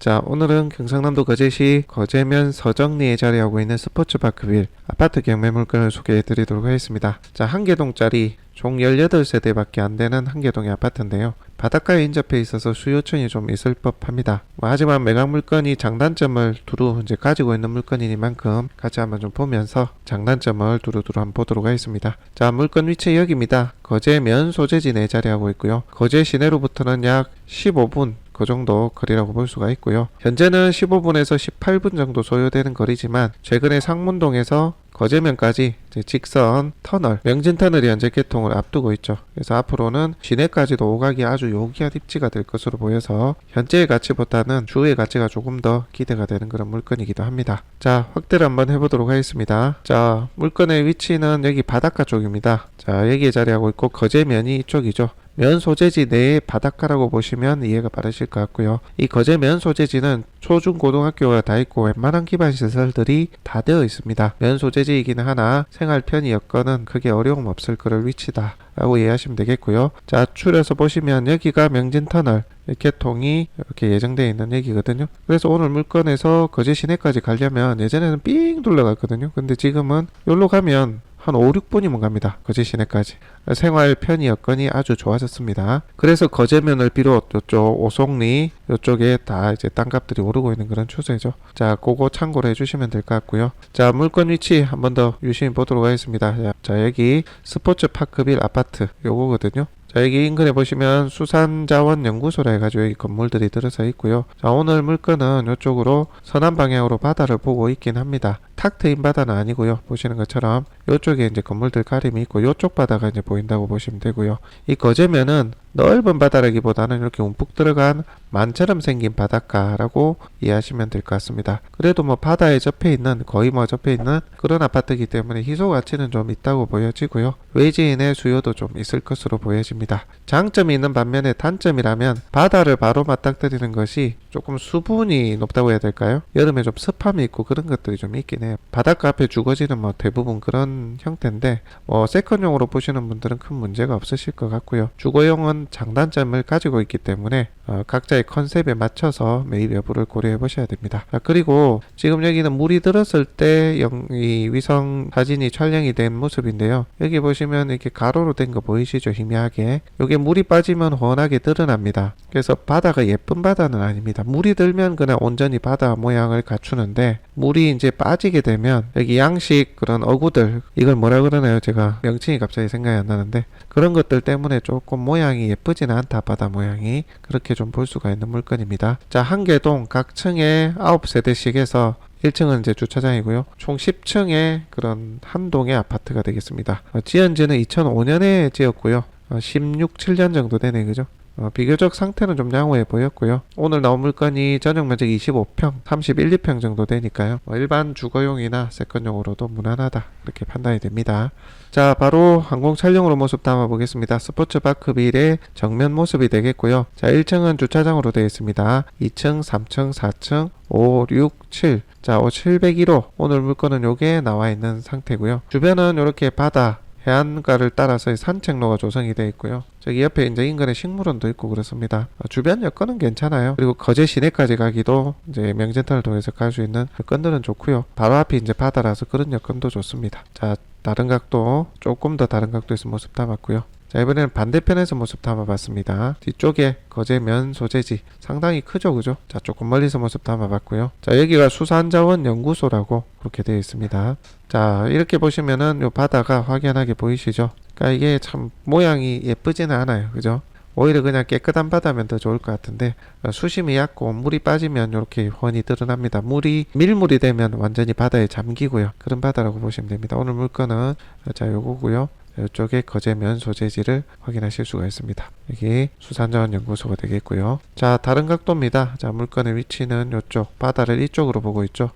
자, 오늘은 경상남도 거제시 거제면 서정리에 자리하고 있는 스포츠파크 빌 아파트 경매 물건을 소개해 드리도록 하겠습니다. 자, 한 개동짜리 총 18세대밖에 안 되는 한개동의 아파트인데요. 바닷가에 인접해 있어서 수요층이 좀 있을 법합니다. 뭐 하지만 매각 물건이 장단점을 두루 이제 가지고 있는 물건이니만큼 같이 한번 좀 보면서 장단점을 두루두루 한번 보도록 하겠습니다. 자, 물건 위치 여기입니다. 거제면 소재지 내 자리하고 있고요. 거제 시내로부터는 약 15분 그 정도 거리라고 볼 수가 있고요. 현재는 15분에서 18분 정도 소요되는 거리지만 최근에 상문동에서 거제면까지 직선 터널, 명진 터널이 현재 개통을 앞두고 있죠. 그래서 앞으로는 시내까지도 오가기 아주 요기한 입지가 될 것으로 보여서 현재의 가치보다는 추후의 가치가 조금 더 기대가 되는 그런 물건이기도 합니다. 자, 확대를 한번 해보도록 하겠습니다. 자, 물건의 위치는 여기 바닷가 쪽입니다. 자, 여기에 자리하고 있고 거제면이 이쪽이죠. 면 소재지 내의 바닷가라고 보시면 이해가 빠르실 것 같고요. 이 거제 면 소재지는 초중 고등학교가 다 있고 웬만한 기반 시설들이 다 되어 있습니다. 면 소재지이기는 하나 생활 편의 여건은 크게 어려움 없을 그럴 위치다. 라고 이해하시면 되겠고요. 자, 줄여서 보시면 여기가 명진 터널 이렇게 통이 이렇게 예정되어 있는 얘기거든요. 그래서 오늘 물건에서 거제 시내까지 가려면 예전에는 삥 둘러갔거든요. 근데 지금은 여기로 가면 한 5, 6분이면 갑니다. 거제 시내까지. 생활 편의 여건이 아주 좋아졌습니다. 그래서 거제면을 비롯 이쪽 오송리 이쪽에 다 이제 땅값들이 오르고 있는 그런 추세죠. 자, 그거 참고로 해주시면 될 것 같고요. 자, 물건 위치 한 번 더 유심히 보도록 하겠습니다. 자, 자, 여기 스포츠 파크빌 아파트 요거거든요. 자, 여기 인근에 보시면 수산자원연구소라 해가지고 여기 건물들이 들어서 있고요. 자, 오늘 물건은 이쪽으로 서남 방향으로 바다를 보고 있긴 합니다. 탁 트인 바다는 아니고요. 보시는 것처럼 이쪽에 이제 건물들 가림이 있고 이쪽 바다가 이제 보인다고 보시면 되고요. 이 거제면은 넓은 바다라기보다는 이렇게 움푹 들어간 만처럼 생긴 바닷가라고 이해하시면 될 것 같습니다. 그래도 뭐 바다에 접해 있는 거의 뭐 접해 있는 그런 아파트이기 때문에 희소 가치는 좀 있다고 보여지고요. 외지인의 수요도 좀 있을 것으로 보여집니다. 장점이 있는 반면에 단점이라면 바다를 바로 맞닥뜨리는 것이 조금 수분이 높다고 해야 될까요? 여름에 좀 습함이 있고 그런 것들이 좀 있긴 해요. 바닷가 앞에 주거지는 뭐 대부분 그런 형태인데 뭐 세컨용으로 보시는 분들은 큰 문제가 없으실 것 같고요. 주거용은 장단점을 가지고 있기 때문에 어, 각자의 컨셉에 맞춰서 매입 여부를 고려해 보셔야 됩니다. 아, 그리고 지금 여기는 물이 들었을 때 영, 이 위성 사진이 촬영이 된 모습인데요. 여기 보시면 이렇게 가로로 된 거 보이시죠? 희미하게. 여기 물이 빠지면 훤하게 드러납니다. 그래서 바다가 예쁜 바다는 아닙니다. 물이 들면 그냥 온전히 바다 모양을 갖추는데 물이 이제 빠지게 되면 여기 양식 그런 어구들 이걸 뭐라 그러나요? 제가 명칭이 갑자기 생각이 안 나는데 그런 것들 때문에 조금 모양이 예쁘지는 않다 바다 모양이 그렇게 좀 볼 수가 있는 물건입니다. 자 한 개동 각 층에 9세대씩 해서 1층은 이제 주차장이고요. 총 10층의 그런 한 동의 아파트가 되겠습니다. 어, 지은 지는 2005년에 지었고요. 어, 16, 7년 정도 되네, 그죠? 어, 비교적 상태는 좀 양호해 보였고요. 오늘 나온 물건이 전용 면적 25평, 31, 2평 정도 되니까요. 뭐 일반 주거용이나 세컨용으로도 무난하다 그렇게 판단이 됩니다. 자, 바로 항공 촬영으로 모습 담아 보겠습니다. 스포츠 파크 빌의 정면 모습이 되겠고요. 자, 1층은 주차장으로 되어 있습니다. 2층, 3층, 4층, 5, 6, 7. 자, 701호. 오늘 물건은 요게 나와 있는 상태고요. 주변은 이렇게 바다 해안가를 따라서 산책로가 조성이 되어 있고요. 저기 옆에 이제 인근에 식물원도 있고 그렇습니다. 어, 주변 여건은 괜찮아요. 그리고 거제 시내까지 가기도 이제 명진터를 통해서 갈 수 있는 여건들은 좋고요. 바로 앞이 이제 바다라서 그런 여건도 좋습니다. 자, 다른 각도 조금 더 다른 각도에서 모습 담았고요. 자 이번에는 반대편에서 모습 담아봤습니다. 뒤쪽에 거제면 소재지 상당히 크죠 그죠? 자 조금 멀리서 모습 담아봤고요. 자 여기가 수산자원 연구소라고 그렇게 되어 있습니다. 자 이렇게 보시면은 요 바다가 확연하게 보이시죠? 그러니까 이게 참 모양이 예쁘지는 않아요 그죠? 오히려 그냥 깨끗한 바다면 더 좋을 것 같은데 어, 수심이 얕고 물이 빠지면 이렇게 훤히 드러납니다. 물이 밀물이 되면 완전히 바다에 잠기고요. 그런 바다라고 보시면 됩니다. 오늘 물건은 자 요거고요. 이쪽에 거제면 소재지를 확인하실 수가 있습니다. 여기 수산자원 연구소가 되겠고요. 자 다른 각도입니다. 자 물건의 위치는 이쪽 바다를 이쪽으로 보고 있죠.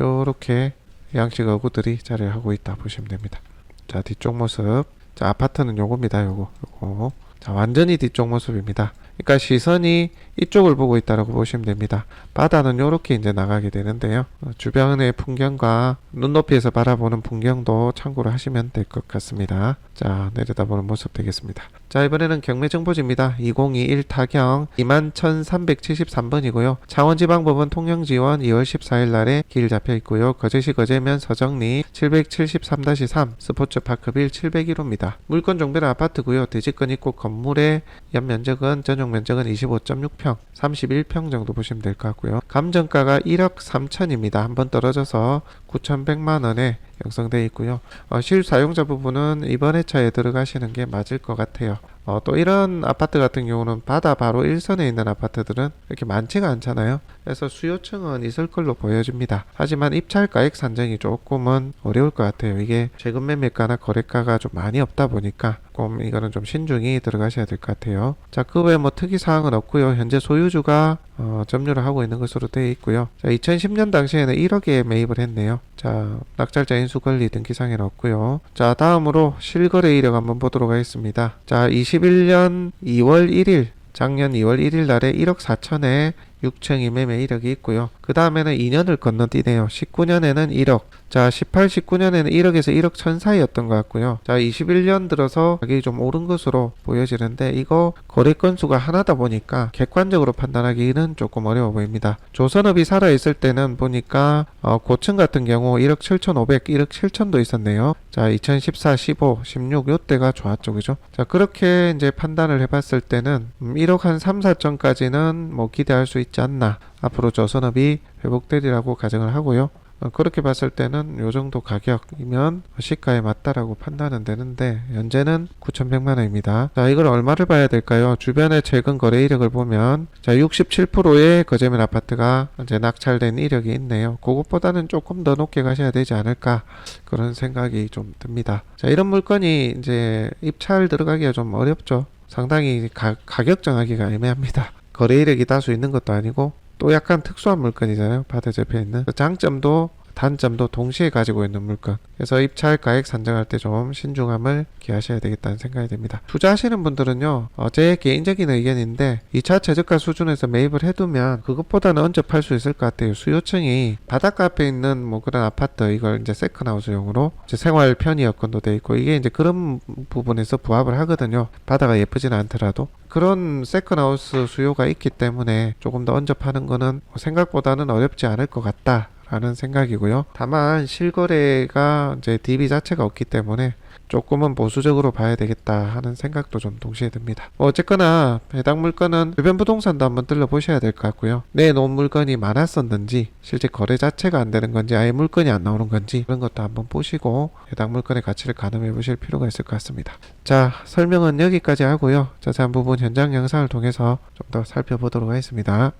요렇게 양식 어구들이 자리를 하고 있다 보시면 됩니다. 자 뒤쪽 모습. 자 아파트는 요겁니다. 요거 요거. 자 완전히 뒤쪽 모습입니다. 그러니까 시선이 이쪽을 보고 있다라고 보시면 됩니다. 바다는 이렇게 이제 나가게 되는데요. 어, 주변의 풍경과 눈높이에서 바라보는 풍경도 참고로 하시면 될 것 같습니다. 자, 내려다보는 모습 되겠습니다. 자, 이번에는 경매 정보지입니다. 2021 타경 21,373번이고요. 창원지방법원 통영지원 2월 14일 날에 길 잡혀 있고요. 거제시 거제면 서정리 773-3 스포츠파크 빌 701호입니다. 물건 종배는 아파트고요. 대지권 있고 건물의 연면적은 전용 면적은 25.6평, 31평 정도 보시면 될 것 같고요. 감정가가 1억 3천입니다. 한번 떨어져서 9,100만 원에 형성되어 있고요. 어, 실사용자 부분은 이번 회차에 들어가시는 게 맞을 것 같아요. 어, 또 이런 아파트 같은 경우는 바다 바로 일선에 있는 아파트들은 이렇게 많지가 않잖아요. 그래서 수요층은 있을 걸로 보여집니다. 하지만 입찰가액 산정이 조금은 어려울 것 같아요. 이게 최근 매매가나 거래가가 좀 많이 없다 보니까 조금 이거는 좀 신중히 들어가셔야 될 것 같아요. 자, 그 외에 뭐 특이 사항은 없고요. 현재 소유주가 어, 점유를 하고 있는 것으로 되어 있고요. 자, 2010년 당시에는 1억에 매입을 했네요. 자, 낙찰자 인수 권리 등기상에는 없고요. 자, 다음으로 실거래 이력 한번 보도록 하겠습니다. 자, 21년 2월 1일 작년 2월 1일 날에 1억 4천에 6층 매매 이력이 있고요. 그 다음에는 2년을 건너뛰네요. 19년에는 1억. 자, 18, 19년에는 1억에서 1억 천 사이였던 것 같고요. 자, 21년 들어서 가격이 좀 오른 것으로 보여지는데 이거 거래 건수가 하나다 보니까 객관적으로 판단하기는 조금 어려워 보입니다. 조선업이 살아있을 때는 보니까 어, 고층 같은 경우 1억 7,500, 1억 7천도 있었네요. 자, 2014, 15, 16 요때가 좋았죠. 그죠? 자, 그렇게 이제 판단을 해봤을 때는 음, 1억 한 3, 4천까지는 뭐 기대할 수 있지 않나. 앞으로 조선업이 회복되리라고 가정을 하고요. 어, 그렇게 봤을 때는 요 정도 가격이면 시가에 맞다라고 판단은 되는데 현재는 9,100만 원입니다. 자, 이걸 얼마를 봐야 될까요? 주변의 최근 거래 이력을 보면 자, 67%의 거제면 아파트가 이제 낙찰된 이력이 있네요. 그것보다는 조금 더 높게 가셔야 되지 않을까 그런 생각이 좀 듭니다. 자, 이런 물건이 이제 입찰 들어가기가 좀 어렵죠. 상당히 가, 가격 정하기가 애매합니다. 거래 이력이 다수 있는 것도 아니고 또 약간 특수한 물건이잖아요. 바다 옆에 있는 그 장점도 단점도 동시에 가지고 있는 물건. 그래서 입찰 가액 산정할 때 좀 신중함을 기하셔야 되겠다는 생각이 듭니다. 투자하시는 분들은요, 어, 제 개인적인 의견인데 2차 최저가 수준에서 매입을 해두면 그것보다는 언제 팔 수 있을 것 같아요. 수요층이 바닷가 앞에 있는 뭐 그런 아파트 이걸 이제 세컨하우스용으로 이제 생활 편의 여건도 돼 있고 이게 이제 그런 부분에서 부합을 하거든요. 바다가 예쁘지는 않더라도 그런 세컨하우스 수요가 있기 때문에 조금 더 언제 파는 거는 생각보다는 어렵지 않을 것 같다. 라는 생각이고요. 다만 실거래가 이제 DB 자체가 없기 때문에 조금은 보수적으로 봐야 되겠다 하는 생각도 좀 동시에 듭니다. 뭐 어쨌거나 해당 물건은 주변 부동산도 한번 들러보셔야 될 것 같고요. 내놓은 물건이 많았었는지 실제 거래 자체가 안 되는 건지 아예 물건이 안 나오는 건지 그런 것도 한번 보시고 해당 물건의 가치를 가늠해 보실 필요가 있을 것 같습니다. 자 설명은 여기까지 하고요. 자세한 부분 현장 영상을 통해서 좀 더 살펴보도록 하겠습니다.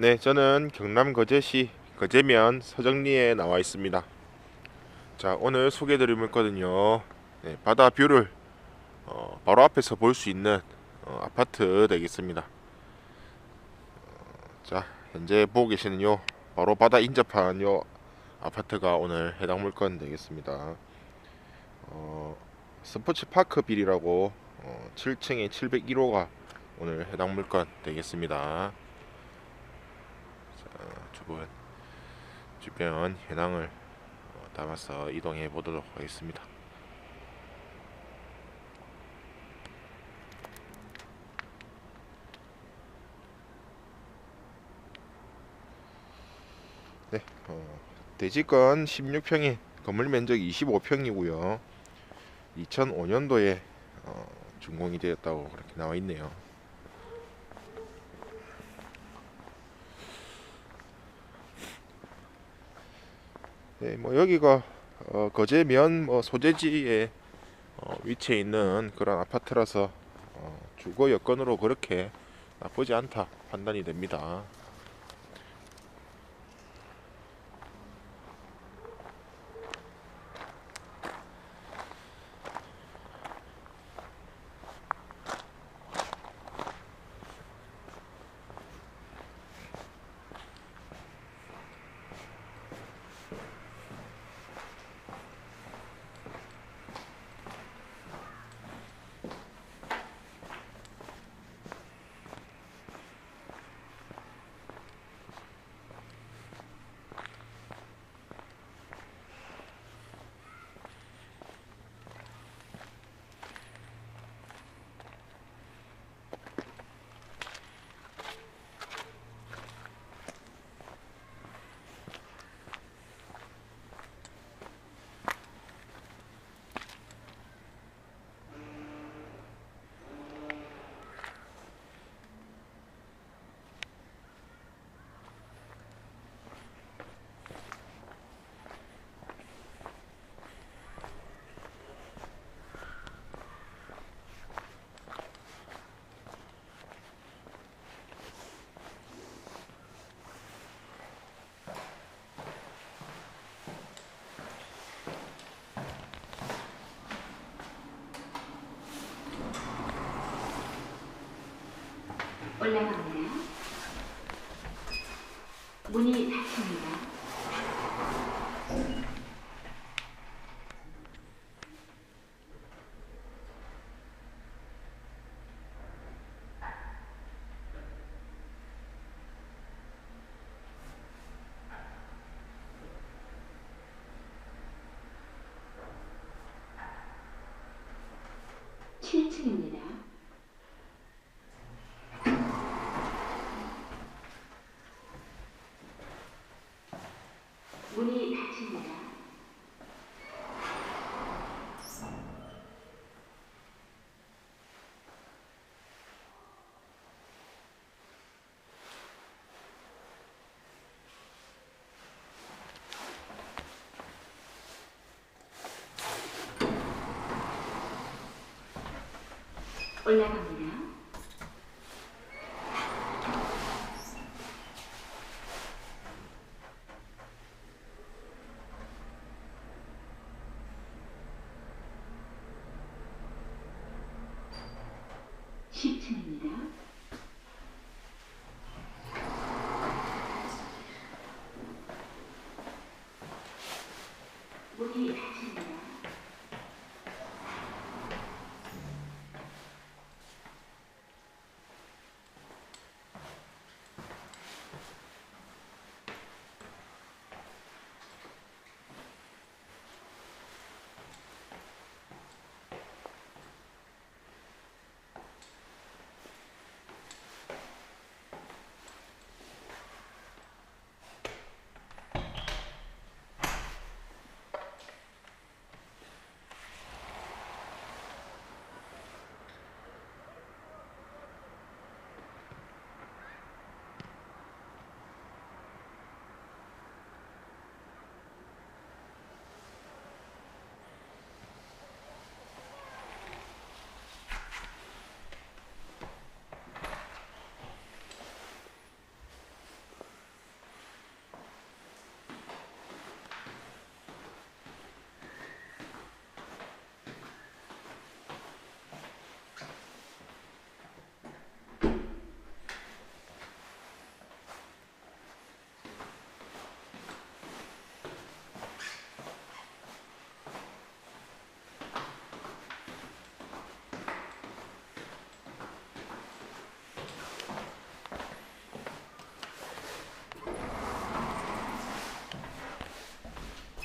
네, 저는 경남 거제시 거제면 서정리에 나와 있습니다. 자, 오늘 소개해드릴 물건은요, 네, 바다 뷰를 어, 바로 앞에서 볼 수 있는 어, 아파트 되겠습니다. 어, 자, 현재 보고 계시는 요 바로 바다 인접한 요 아파트가 오늘 해당 물건 되겠습니다. 어, 스포츠 파크 빌이라고 어, 7층에 701호가 오늘 해당 물건 되겠습니다. 주변 주변 현황을 어, 담아서 이동해 보도록 하겠습니다. 네, 어, 대지권 16평에 건물 면적 25평이고요. 2005년도에 어, 준공이 되었다고 그렇게 나와 있네요. 네, 뭐 여기가 어, 거제면 뭐 소재지에 어, 위치해 있는 그런 아파트라서 어, 주거 여건으로 그렇게 나쁘지 않다 판단이 됩니다. 올라갑니다. 문이 닫힙니다. 칠층입니다 문이 닫힙니다. 올라갑니다. 십층입니다 문이 닫힙니다.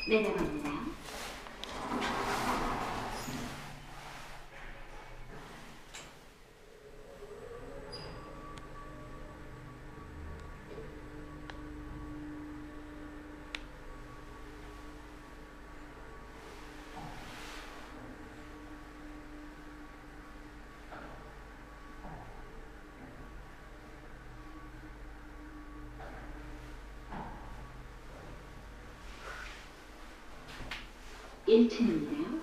내려갑니다. 일층입니다